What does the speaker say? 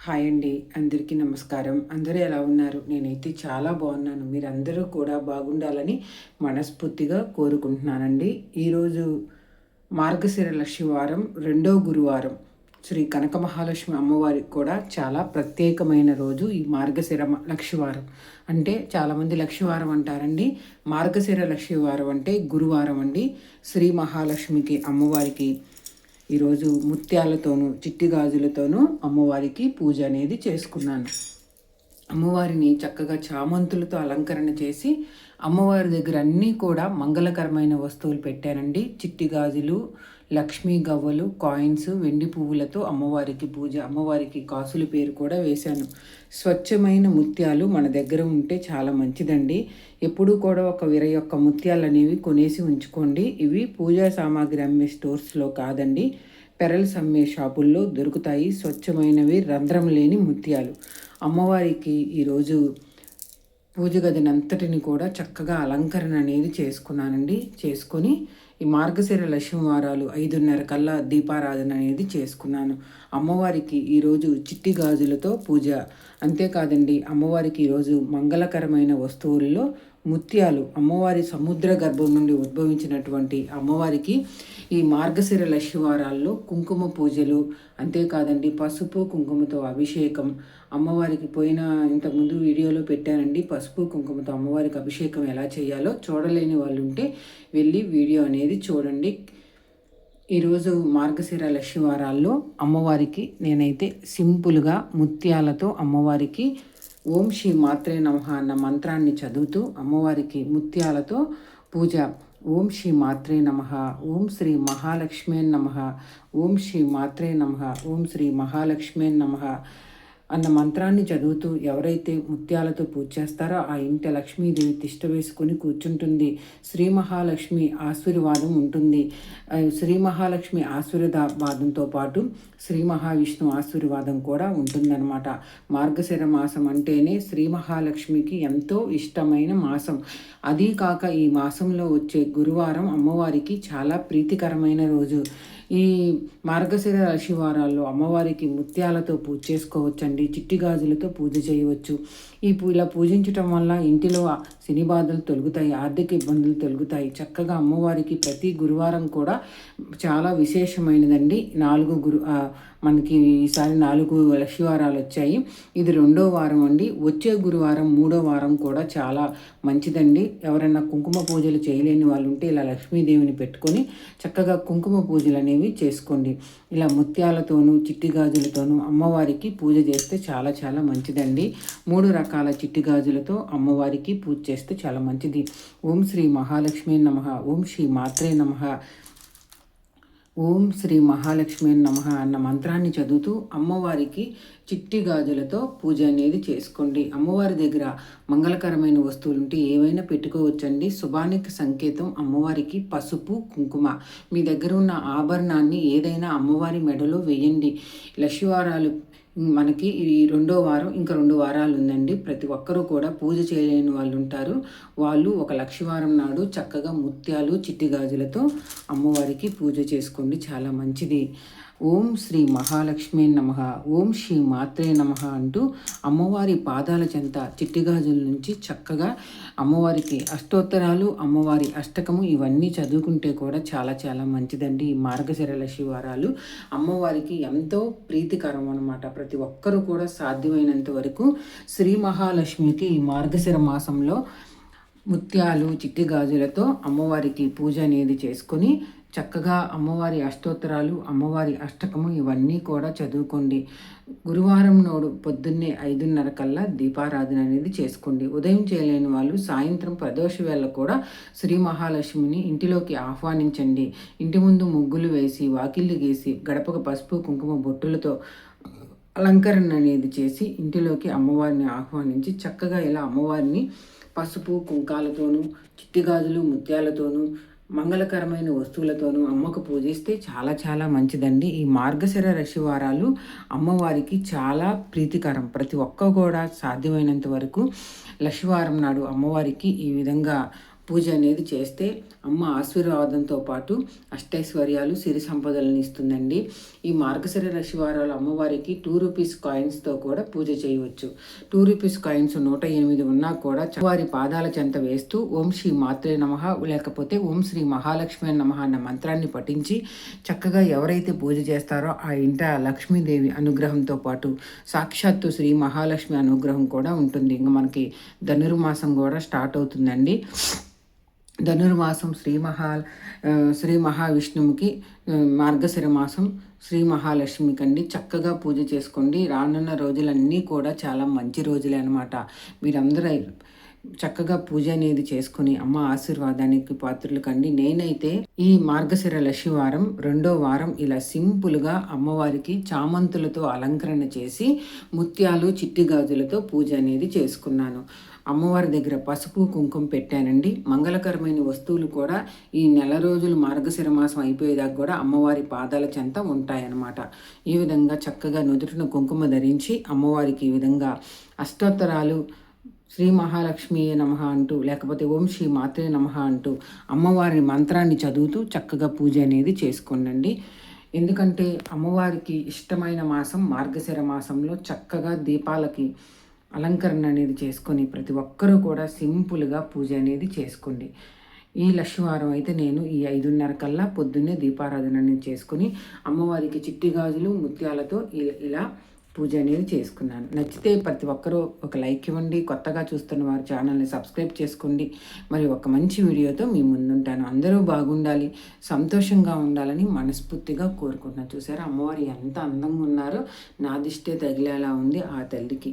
Hi అండి. అందరికీ నమస్కారం. అందరూ ఎలా ఉన్నారు? నేనైతే చాలా బాగున్నాను. మీరందరూ కూడా బాగుండాలని మనస్ఫూర్తిగా కోరుకుంటున్నానండి. ఈరోజు మార్గశిర లక్ష్మివారం రెండో గురువారం. శ్రీ కనక మహాలక్ష్మి అమ్మవారికి కూడా చాలా ప్రత్యేకమైన రోజు ఈ మార్గశిర లక్ష్మివారం అంటే చాలామంది లక్ష్మివారం అంటారండి. మార్గశిర లక్ష్మివారం అంటే గురువారం అండి. శ్రీ మహాలక్ష్మికి అమ్మవారికి ఈరోజు ముత్యాలతోనూ చిట్టి గాజులతోనూ అమ్మవారికి పూజ అనేది చేసుకున్నాను. అమ్మవారిని చక్కగా చామంతులతో అలంకరణ చేసి అమ్మవారి దగ్గర అన్నీ కూడా మంగళకరమైన వస్తువులు పెట్టానండి. చిట్టి గాజులు లక్ష్మీ గవ్వలు కాయిన్స్ వెండి పువ్వులతో అమ్మవారికి పూజ అమ్మవారికి కాసుల పేరు కూడా వేశాను. స్వచ్ఛమైన ముత్యాలు మన దగ్గర ఉంటే చాలా మంచిదండి. ఎప్పుడూ కూడా ఒక విర యొక్క ముత్యాలు అనేవి కొనేసి ఉంచుకోండి. ఇవి పూజా సామాగ్రి అమ్మే స్టోర్స్లో కాదండి. పెరల్స్ అమ్మే షాపుల్లో దొరుకుతాయి. స్వచ్ఛమైనవి రంధ్రం లేని ముత్యాలు. అమ్మవారికి ఈరోజు పూజ గదినంతటిని కూడా చక్కగా అలంకరణ అనేది చేసుకున్నానండి. చేసుకొని ఈ మార్గశిర లక్ష్మి వారాలు ఐదున్నర కల్లా దీపారాధన అనేది చేసుకున్నాను. అమ్మవారికి ఈరోజు చిట్టి గాజులతో పూజ. అంతేకాదండి అమ్మవారికి ఈరోజు మంగళకరమైన వస్తువుల్లో ముత్యాలు అమ్మవారి సముద్ర గర్భం నుండి ఉద్భవించినటువంటి అమ్మవారికి ఈ మార్గశిర లక్ష్మివారాల్లో కుంకుమ పూజలు అంతేకాదండి పసుపు కుంకుమతో అభిషేకం అమ్మవారికి పోయిన ఇంతకుముందు వీడియోలో పెట్టానండి పసుపు కుంకుమతో అమ్మవారికి అభిషేకం ఎలా చేయాలో చూడలేని వాళ్ళు ఉంటే వెళ్ళి వీడియో అనేది చూడండి. ఈరోజు మార్గశిర లక్ష్మీవారాల్లో అమ్మవారికి నేనైతే సింపుల్గా ముత్యాలతో అమ్మవారికి ఓం శ్రీ మాత్రే నమ అన్న మంత్రాన్ని చదువుతూ అమ్మవారికి ముత్యాలతో పూజ. ఓం శ్రీ మాత్రే నమ ఓం శ్రీ మహాలక్ష్మే నమ ఓం శ్రీ మాత్రే నమ ఓం శ్రీ మహాలక్ష్మే నమ అన్న మంత్రాన్ని చదువుతూ ఎవరైతే ముత్యాలతో పూజ చేస్తారో ఆ ఇంటి లక్ష్మీదేవి తిష్ట వేసుకొని కూర్చుంటుంది. శ్రీ మహాలక్ష్మి ఆశీర్వాదం ఉంటుంది. శ్రీ మహాలక్ష్మి ఆశీర్వాదంతో పాటు శ్రీ మహావిష్ణు ఆశీర్వాదం కూడా ఉంటుందన్నమాట. మార్గశిర మాసం అంటేనే శ్రీ మహాలక్ష్మికి ఎంతో ఇష్టమైన మాసం. అదీ కాక ఈ మాసంలో వచ్చే గురువారం అమ్మవారికి చాలా ప్రీతికరమైన రోజు. ఈ మార్గశిర శివారాల్లో అమ్మవారికి ముత్యాలతో పూజ చేసుకోవచ్చండి చిట్టి గాజులతో పూజ చేయవచ్చు. ఈ ఇలా పూజించటం వల్ల ఇంటిలో శని బాధలు తొలుగుతాయి ఆర్థిక ఇబ్బందులు తొలుగుతాయి. చక్కగా అమ్మవారికి ప్రతి గురువారం కూడా చాలా విశేషమైనదండి. నాలుగు గురు మనకి ఈసారి నాలుగు లక్ష్యవారాలు వచ్చాయి. ఇది రెండో వారం అండి. వచ్చే గురువారం మూడో వారం కూడా చాలా మంచిదండి. ఎవరైనా కుంకుమ పూజలు చేయలేని వాళ్ళు ఉంటే ఇలా లక్ష్మీదేవిని పెట్టుకొని చక్కగా కుంకుమ పూజలు అనేవి చేసుకోండి. ఇలా ముత్యాలతోనూ చిట్టి గాజులతోనూ అమ్మవారికి పూజ చేస్తే చాలా చాలా మంచిదండి. మూడు రకాల చిట్టి గాజులతో అమ్మవారికి పూజ చేస్తే చాలా మంచిది. ఓం శ్రీ మహాలక్ష్మి నమ. ఓం శ్రీ మాత్రే నమ. ఓం శ్రీ మహాలక్ష్మి నమ అన్న మంత్రాన్ని చదువుతూ అమ్మవారికి చిట్టి గాజులతో పూజ అనేది చేసుకోండి. అమ్మవారి దగ్గర మంగళకరమైన వస్తువులు ఉంటే ఏవైనా పెట్టుకోవచ్చండి. శుభానికి సంకేతం అమ్మవారికి పసుపు కుంకుమ. మీ దగ్గర ఉన్న ఆభరణాన్ని ఏదైనా అమ్మవారి మెడలో వేయండి. లక్ష్మీవారాలు మనకి ఈ రెండో వారం ఇంకా రెండు వారాలు ఉందండి ప్రతి ఒక్కరూ కూడా పూజ చేయలేని వాళ్ళు ఉంటారు వాళ్ళు ఒక లక్షవారం నాడు చక్కగా ముత్యాలు చిట్టి గాజులతో అమ్మవారికి పూజ చేసుకోండి. చాలా మంచిది. ఓం శ్రీ మహాలక్ష్మి నమ ఓం శ్రీ మాత్రే నమ అంటూ అమ్మవారి పాదాల చెంత చిట్టిగాజుల నుంచి చక్కగా అమ్మవారికి అష్టోత్తరాలు అమ్మవారి అష్టకము ఇవన్నీ చదువుకుంటే కూడా చాలా చాలా మంచిదండి. ఈ మార్గశిరల శివారాలు అమ్మవారికి ఎంతో ప్రీతికరం అనమాట ప్రతి ఒక్కరూ కూడా సాధ్యమైనంత వరకు శ్రీ మహాలక్ష్మికి ఈ మార్గశిర మాసంలో ముత్యాలు చిట్టి గాజులతో అమ్మవారికి పూజ అనేది చేసుకొని చక్కగా అమ్మవారి అష్టోత్తరాలు అమ్మవారి అష్టకము ఇవన్నీ కూడా చదువుకోండి. గురువారం నోడు పొద్దున్నే ఐదున్నర కల్లా దీపారాధన అనేది చేసుకోండి. ఉదయం చేయలేని వాళ్ళు సాయంత్రం ప్రదోష వేళ కూడా శ్రీ మహాలక్ష్మిని ఇంటిలోకి ఆహ్వానించండి. ఇంటి ముందు ముగ్గులు వేసి వాకిళ్ళు గీసి గడపకు పసుపు కుంకుమ బొట్టులతో అలంకరణ అనేది చేసి ఇంటిలోకి అమ్మవారిని ఆహ్వానించి చక్కగా ఇలా అమ్మవారిని పసుపు కుంకాలతోనూ చిట్టిగాజులు ముత్యాలతోనూ మంగళకరమైన వస్తువులతోనూ అమ్మకు పూజిస్తే చాలా చాలా మంచిదండి. ఈ మార్గశిర రశివారాలు అమ్మవారికి చాలా ప్రీతికరం. ప్రతి ఒక్క కూడా సాధ్యమైనంత వరకు లక్ష్మీవారం నాడు అమ్మవారికి ఈ విధంగా పూజ అనేది చేస్తే అమ్మ ఆశీర్వాదంతో పాటు అష్టైశ్వర్యాలు సిరి సంపదలను ఇస్తుందండి. ఈ మార్గశిర రశివారాలు అమ్మవారికి టూ రూపీస్ కాయిన్స్తో కూడా పూజ చేయవచ్చు. టూ రూపీస్ కాయిన్స్ నూట ఎనిమిది ఉన్నా కూడా వారి పాదాల చెంత వేస్తూ ఓం శ్రీ మాత్రే నమ లేకపోతే ఓం శ్రీ మహాలక్ష్మి నమ అన్న మంత్రాన్ని పఠించి చక్కగా ఎవరైతే పూజ చేస్తారో ఆ ఇంట లక్ష్మీదేవి అనుగ్రహంతో పాటు సాక్షాత్తు శ్రీ మహాలక్ష్మి అనుగ్రహం కూడా ఉంటుంది. ఇంకా మనకి ధనుర్మాసం కూడా స్టార్ట్ అవుతుందండి. ధనుర్మాసం శ్రీ మహా శ్రీ మహావిష్ణువుకి మార్గశిర మాసం శ్రీ మహాలక్ష్మికి అండి చక్కగా పూజ చేసుకోండి. రానున్న రోజులన్నీ కూడా చాలా మంచి రోజులే అనమాట మీరందరూ చక్కగా పూజ అనేది చేసుకుని అమ్మ ఆశీర్వాదానికి పాత్రలు కండి. నేనైతే ఈ మార్గశిర లక్ష్మివారం రెండో వారం ఇలా సింపుల్గా అమ్మవారికి చామంతులతో అలంకరణ చేసి ముత్యాలు చిట్టి గాజులతో పూజ అనేది చేసుకున్నాను. అమ్మవారి దగ్గర పసుపు కుంకుమ పెట్టానండి. మంగళకరమైన వస్తువులు కూడా ఈ నెల రోజులు మార్గశిర మాసం అయిపోయేదాకా కూడా అమ్మవారి పాదాల చెంత ఉంటాయన్నమాట. ఈ విధంగా చక్కగా నుదుటిన కుంకుమ ధరించి అమ్మవారికి ఈ విధంగా అష్టోత్తరాలు శ్రీ మహాలక్ష్మి నమ అంటూ లేకపోతే ఓం శ్రీ మాత్రే నమ అంటూ అమ్మవారి మంత్రాన్ని చదువుతూ చక్కగా పూజ అనేది చేసుకోండి ఎందుకంటే అమ్మవారికి ఇష్టమైన మాసం మార్గశిర మాసంలో చక్కగా దీపాలకి అలంకరణ అనేది చేసుకొని ప్రతి ఒక్కరూ కూడా సింపుల్గా పూజ అనేది చేసుకోండి. ఈ లక్ష్మీవారం అయితే నేను ఈ ఐదున్నర కల్లా పొద్దున్నే దీపారాధన అనేది చేసుకుని అమ్మవారికి చిట్టి గాజులు ముత్యాలతో ఇలా పూజ అనేది చేసుకున్నాను. నచ్చితే ప్రతి ఒక్కరూ ఒక లైక్ ఇవ్వండి. కొత్తగా చూస్తున్న వారు ఛానల్ని సబ్స్క్రైబ్ చేసుకోండి. మరి ఒక మంచి వీడియోతో మీ ముందుంటాను. అందరూ బాగుండాలి సంతోషంగా ఉండాలని మనస్ఫూర్తిగా కోరుకుంటున్నాను. చూసారా? అమ్మవారు ఎంత అందంగా ఉన్నారో. నా దిష్టే తగిలేలా ఉంది ఆ తల్లికి.